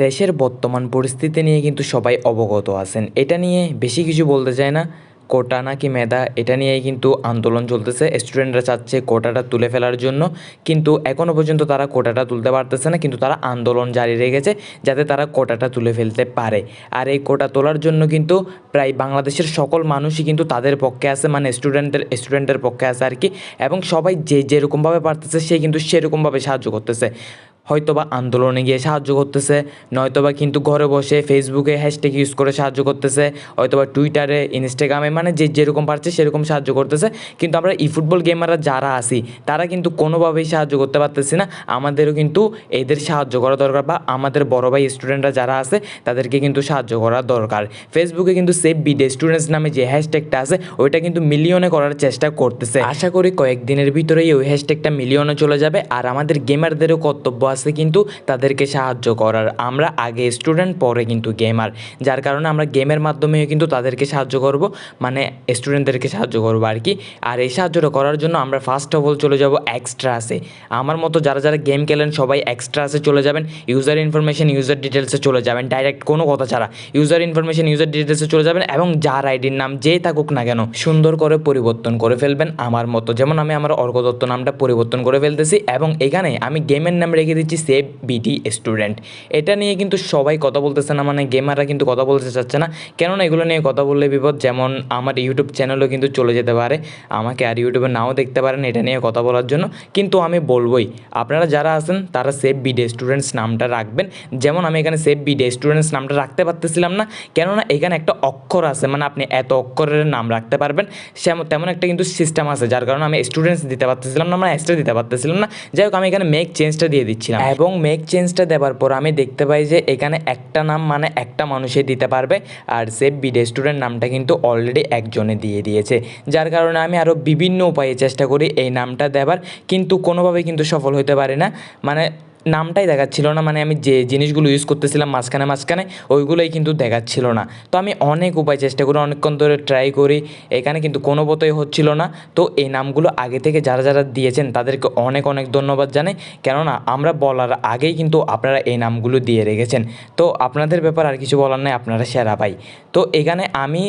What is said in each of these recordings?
দেশের বর্তমান পরিস্থিতি নিয়ে কিন্তু সবাই অবগত আছেন। এটা নিয়ে বেশি কিছু বলতে চায় না। কোটা নাকি মেধা, এটা নিয়েই কিন্তু আন্দোলন চলতেছে। স্টুডেন্টরা চাচ্ছে কোটাটা তুলে ফেলার জন্য। কিন্তু এখনও পর্যন্ত তারা কোটাটা তুলতে পারতেছে না। কিন্তু তারা আন্দোলন জারি রেখেছে যাতে তারা কোটাটা তুলে ফেলতে পারে। আর এই কোটা তোলার জন্য কিন্তু প্রায় বাংলাদেশের সকল মানুষই কিন্তু তাদের পক্ষে আছে মানে স্টুডেন্টদের স্টুডেন্টের পক্ষে আছে আর কি। এবং সবাই যে যেরকমভাবে পারতেছে, সে কিন্তু সেরকমভাবে সাহায্য করতেছে। হয়তোবা আন্দোলনে গিয়ে সাহায্য করতেছে, নয়তোবা কিন্তু ঘরে বসে ফেসবুকে হ্যাশট্যাগ ইউজ করে সাহায্য করতেছে, হয়তোবা টুইটারে ইনস্টাগ্রামে মানে যে যেরকম পারছে সেরকম সাহায্য করতেছে। কিন্তু আমরা ই ফুটবল গেমাররা যারা আছি, তারা কিন্তু কোনোভাবেই সাহায্য করতে পারতেছি না। আমাদেরও কিন্তু এদের সাহায্য করা দরকার বা আমাদের বড় ভাই স্টুডেন্টরা যারা আছে, তাদেরকে কিন্তু সাহায্য করা দরকার। ফেসবুকে কিন্তু সেভ বিডে স্টুডেন্টস নামে যে হ্যাশট্যাগটা আছে, ওইটা কিন্তু মিলিয়নে করার চেষ্টা করতেছে। আশা করি কয়েকদিনের ভিতরেই ওই হ্যাশট্যাগটা মিলিয়নে চলে যাবে। আর আমাদের গেমারদেরও কর্তব্য আছে কিন্তু তাদেরকে সাহায্য করার। আমরা আগে স্টুডেন্ট পরে কিন্তু গেমার যার কারণে আমরা গেমের মাধ্যমেও কিন্তু তাদেরকে সাহায্য করব মানে স্টুডেন্টদেরকে সাহায্য করব আর কি। আর এই সাহায্যটা করার জন্য আমরা ফার্স্ট অফ অল চলে যাব এক্সট্রা আছে। আমার মতো যারা যারা গেম খেলেন, সবাই এক্সট্রা আছে চলে যাবেন। ইউজার ইনফরমেশন ইউজার ডিটেলসে চলে যাবেন। ডাইরেক্ট কোনো কথা ছাড়া। ইউজার ইনফরমেশন ইউজার ডিটেলসে চলে যাবেন এবং যার আইডির নাম যেই থাকুক না কেন, সুন্দর করে পরিবর্তন করে ফেলবেন আমার মতো। যেমন আমি আমার অর্ক দত্ত নামটা পরিবর্তন করে ফেলতেছি এবং এখানে আমি গেমের নাম রেখে দিচ্ছি সেভ বিটি স্টুডেন্ট এটা নিয়ে কিন্তু সবাই কথা বলতেছে না মানে গেমাররা কিন্তু কথা বলতে চাচ্ছে না। কেননা এগুলো নিয়ে কথা বললে বিপদ, যেমন আমার ইউটিউব চ্যানেলও কিন্তু চলে যেতে পারে। আমাকে আর ইউটিউবে নাও দেখতে পারেন এটা নিয়ে কথা বলার জন্য। কিন্তু আমি বলবোই, আপনারা যারা আছেন, তারা সেভ বিডে স্টুডেন্টস নামটা রাখবেন। যেমন আমি এখানে সেভ বিডে স্টুডেন্টস নামটা রাখতে পারতেছিলাম না, কেননা এখানে একটা অক্ষর আছে মানে আপনি এত অক্ষরের নাম রাখতে পারবেন। তেমন একটা কিন্তু সিস্টেম আছে, যার কারণে আমি স্টুডেন্টস দিতে পারতেছিলাম না মানে এক্সট্রা দিতে পারতেছিলাম না। যাই হোক, আমি এখানে মেক চেঞ্জটা দিয়ে দিচ্ছিলাম এবং মেক চেঞ্জটা দেওয়ার পর আমি দেখতে পাই যে এখানে একটা নাম মানে একটা মানুষে দিতে পারবে আর সেভ বিডে স্টুডেন্ট নামটা কিন্তু অলরেডি একজনে দিয়ে দিয়েছে। যার কারণে আমি আরও বিভিন্ন উপায়ে চেষ্টা করি এই নামটা দেবার, কিন্তু কোনোভাবেই কিন্তু সফল হতে পারে না। মানে নামটাই দেখাচ্ছিল না মানে আমি যে জিনিসগুলো ইউজ করতেছিলাম মাঝখানে মাঝখানে, ওইগুলোই কিন্তু দেখাচ্ছিল না। তো আমি অনেক উপায় চেষ্টা করি, অনেকক্ষণ ধরে ট্রাই করি, এখানে কিন্তু কোনো মতোই হচ্ছিল না। তো এই নামগুলো আগে থেকে যারা যারা দিয়েছেন, তাদেরকে অনেক অনেক ধন্যবাদ জানাই। কেননা আমরা বলার আগেই কিন্তু আপনারা এই নামগুলো দিয়ে রেখেছেন। তো আপনাদের ব্যাপার আর কিছু বলার নাই, আপনারা সেরা পাই তো এখানে আমি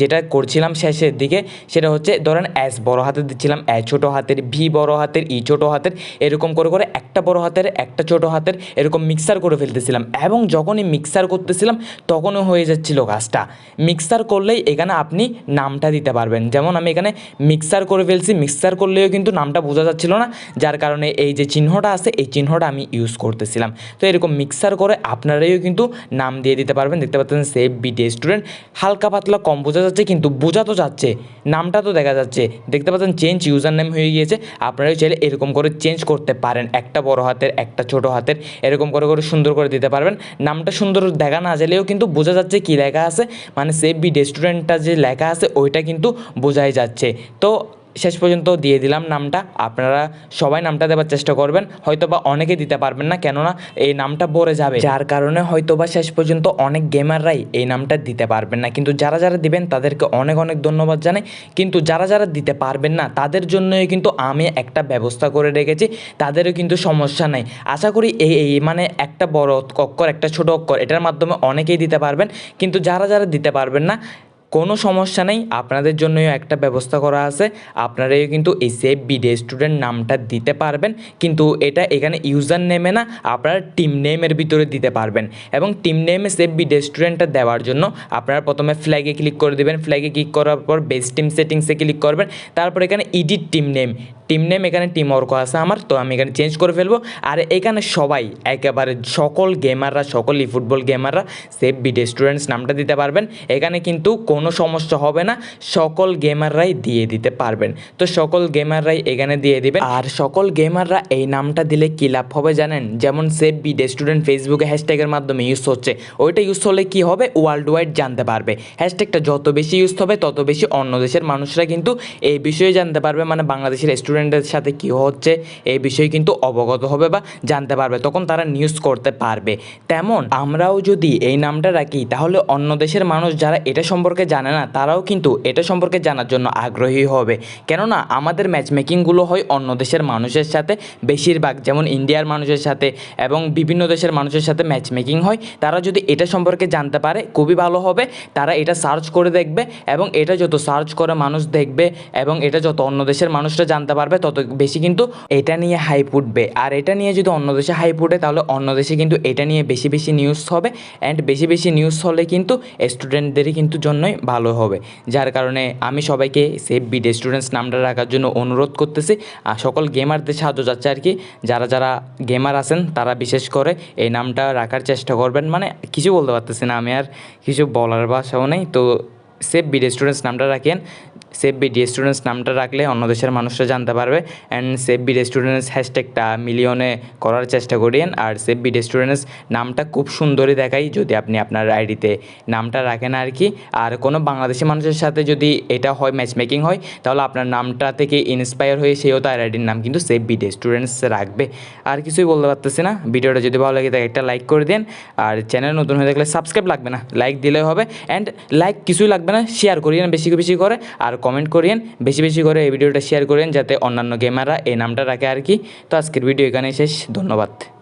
যেটা করছিলাম শেষের দিকে, সেটা হচ্ছে ধরেন এস বড় হাতের দিচ্ছিলাম এ ছোটো হাতের ভি বড় হাতের ই ছোটো হাতের, এরকম করে করে একটা বড় হাতের, একটা ছোটো হাতের, এরকম মিক্সার করে ফেলতেছিলাম। এবং যখনই মিক্সার করতেছিলাম, তখনও হয়ে যাচ্ছিল কাজটা। মিক্সার করলেই এখানে আপনি নামটা দিতে পারবেন। যেমন আমি এখানে মিক্সার করে ফেলছি মিক্সার করলেও কিন্তু নামটা বোঝা যাচ্ছিল না, যার কারণে এই যে চিহ্নটা আছে, এই চিহ্নটা আমি ইউজ করতেছিলাম। তো এরকম মিক্সার করে আপনারাও কিন্তু নাম দিয়ে দিতে পারবেন। দেখতে পাচ্ছেন সেভ বিটি স্টুডেন্ট হালকা পাতলা কম যাচ্ছে কিন্তু বোঝা তো যাচ্ছে, নামটা তো দেখা যাচ্ছে। দেখতে পাচ্ছেন চেঞ্জ ইউজার নেম হয়ে গিয়েছে, আপনারাও চাইলে এরকম করে চেঞ্জ করতে পারেন, একটা বড় হাতের, একটা ছোট হাতের, এরকম করে করে সুন্দর করে দিতে পারবেন। নামটা সুন্দর দেখা না গেলেও কিন্তু বোঝা যাচ্ছে কি লেখা আছে মানে সেভ বি রেস্টুরেন্টটা যে লেখা আছে, ওইটা কিন্তু বোঝাই যাচ্ছে। তো শেষ পর্যন্ত দিয়ে দিলাম নামটা। আপনারা সবাই নামটা দেওয়ার চেষ্টা করবেন। হয়তো বা অনেকে দিতে পারবেন না, কেননা এই নামটা ভরে যাবে। যার কারণে হয়তো বা শেষ পর্যন্ত অনেক গেমাররাই এই নামটা দিতে পারবেন না। কিন্তু যারা যারা দিবেন, তাদেরকে অনেক অনেক ধন্যবাদ জানাই। কিন্তু যারা যারা দিতে পারবেন না, তাদের জন্যই কিন্তু আমি একটা ব্যবস্থা করে রেখেছি। তাদেরও কিন্তু সমস্যা নেই। আশা করি এই এই মানে একটা বড় অক্ষর, একটা ছোট অক্ষর, এটার মাধ্যমে অনেকেই দিতে পারবেন। কিন্তু যারা যারা দিতে পারবেন না কোনো সমস্যা নেই, আপনাদের জন্যই একটা ব্যবস্থা করা আছে। আপনারাই কিন্তু এই সেফ বিডে স্টুডেন্ট নামটা দিতে পারবেন, কিন্তু এটা এখানে ইউজার নেমে না, আপনারা টিম নেমের ভিতরে দিতে পারবেন। এবং টিম নেমে সেফ বিডে স্টুডেন্টটা দেওয়ার জন্য আপনারা প্রথমে ফ্ল্যাগে ক্লিক করে দেবেন। ফ্ল্যাগে ক্লিক করার পর বেস্ট টিম সেটিংসে ক্লিক করবেন। তারপর এখানে edit team name team name এখানে টিম অর্ক আছে আমার, তো আমি এখানে চেঞ্জ করে ফেলব। আর এখানে সবাই, একেবারে সকল গেমাররা সকল ই ফুটবল গেমাররা সেভ বিডে স্টুডেন্টস নামটা দিতে পারবেন। এখানে কিন্তু কোনো সমস্যা হবে না, সকল গেমাররাই দিয়ে দিতে পারবেন। তো সকল গেমাররাই এখানে দিয়ে দিবেন। আর সকল গেমাররা এই নামটা দিলে কী লাভ হবে জানেন? যেমন সেভ বিডে স্টুডেন্ট ফেসবুকে হ্যাশট্যাগের মাধ্যমে ইউজ হচ্ছে। ওইটা ইউজ হলে কি হবে? ওয়ার্ল্ড ওয়াইড জানতে পারবে। হ্যাশট্যাগটা যত বেশি ইউজ হবে, তত বেশি অন্য দেশের মানুষরা কিন্তু এই বিষয়ে জানতে পারবে। মানে বাংলাদেশের স্টুডেন্ট স্টুডেন্টের সাথে কী হচ্ছে, এই বিষয়ে কিন্তু অবগত হবে বা জানতে পারবে, তখন তারা নিউজ করতে পারবে। তেমন আমরাও যদি এই নামটা রাখি, তাহলে অন্য দেশের মানুষ যারা এটা সম্পর্কে জানে না, তারাও কিন্তু এটা সম্পর্কে জানার জন্য আগ্রহী হবে। কেননা আমাদের ম্যাচ মেকিংগুলো হয় অন্য দেশের মানুষের সাথে, বেশিরভাগ যেমন ইন্ডিয়ার মানুষের সাথে এবং বিভিন্ন দেশের মানুষের সাথে ম্যাচ মেকিং হয়, তারা যদি এটা সম্পর্কে জানতে পারে, খুবই ভালো হবে। তারা এটা সার্চ করে দেখবে এবং এটা যত সার্চ করে মানুষ দেখবে এবং এটা যত অন্য দেশের মানুষরা জানতে পারবে তত বেশি কিন্তু এটা নিয়ে হাইপ উঠবে। আর এটা নিয়ে যদি অন্য দেশে হাইপ উঠে, তাহলে অন্য দেশে কিন্তু এটা নিয়ে বেশি বেশি নিউজ হবে অ্যান্ড বেশি বেশি নিউজ হলে কিন্তু স্টুডেন্টদেরই কিন্তু জন্যই ভালো হবে। যার কারণে আমি সবাইকে সেভ বিড স্টুডেন্টস নামটা রাখার জন্য অনুরোধ করতেছি। আর সকল গেমারদের সাহায্য যাচ্ছে আর কি, যারা যারা গেমার আছেন, তারা বিশেষ করে এই নামটা রাখার চেষ্টা করবেন। মানে কিছু বলতে পারতেছি না আমি আর, কিছু বলার ভাষাও নেই। তো সেভ বিড স্টুডেন্টস নামটা রাখেন সেভ বিড স্টুডেন্টস নামটা রাখলে অন্য দেশের মানুষরা জানতে পারবে। অ্যান্ড সেভ বিড স্টুডেন্টস হ্যাশট্যাগটা মিলিয়নে করার চেষ্টা করিয়েন। আর সেভ বিড স্টুডেন্টস নামটা খুব সুন্দরই দেখাই, যদি আপনি আপনার আইডিতে নামটা রাখেন আর কি। আর কোনো বাংলাদেশি মানুষের সাথে যদি এটা হয় ম্যাচ মেকিং হয়, তাহলে আপনার নামটা থেকে ইন্সপায়ার হয়ে সেও তার আইডির নাম কিন্তু সেভ বিড স্টুডেন্টস রাখবে। আর কিছুই বলতে পারতেছি না। ভিডিওটা যদি ভালো লাগে তাকে একটা লাইক করে দেন আর চ্যানেল নতুন হয়ে থাকলে সাবস্ক্রাইব লাগবে না। লাইক দিলেই হবে। অ্যান্ড লাইক কিছুই লাগবে না। শেয়ার করিয়েন বেশি বেশি করে। আর কমেন্ট করেন বেশি বেশি করে এই ভিডিওটা শেয়ার করেন যাতে অন্যান্য গেমাররা এই নামটা রাখে আর কি। তো আজকের ভিডিও এখানেই শেষ, ধন্যবাদ।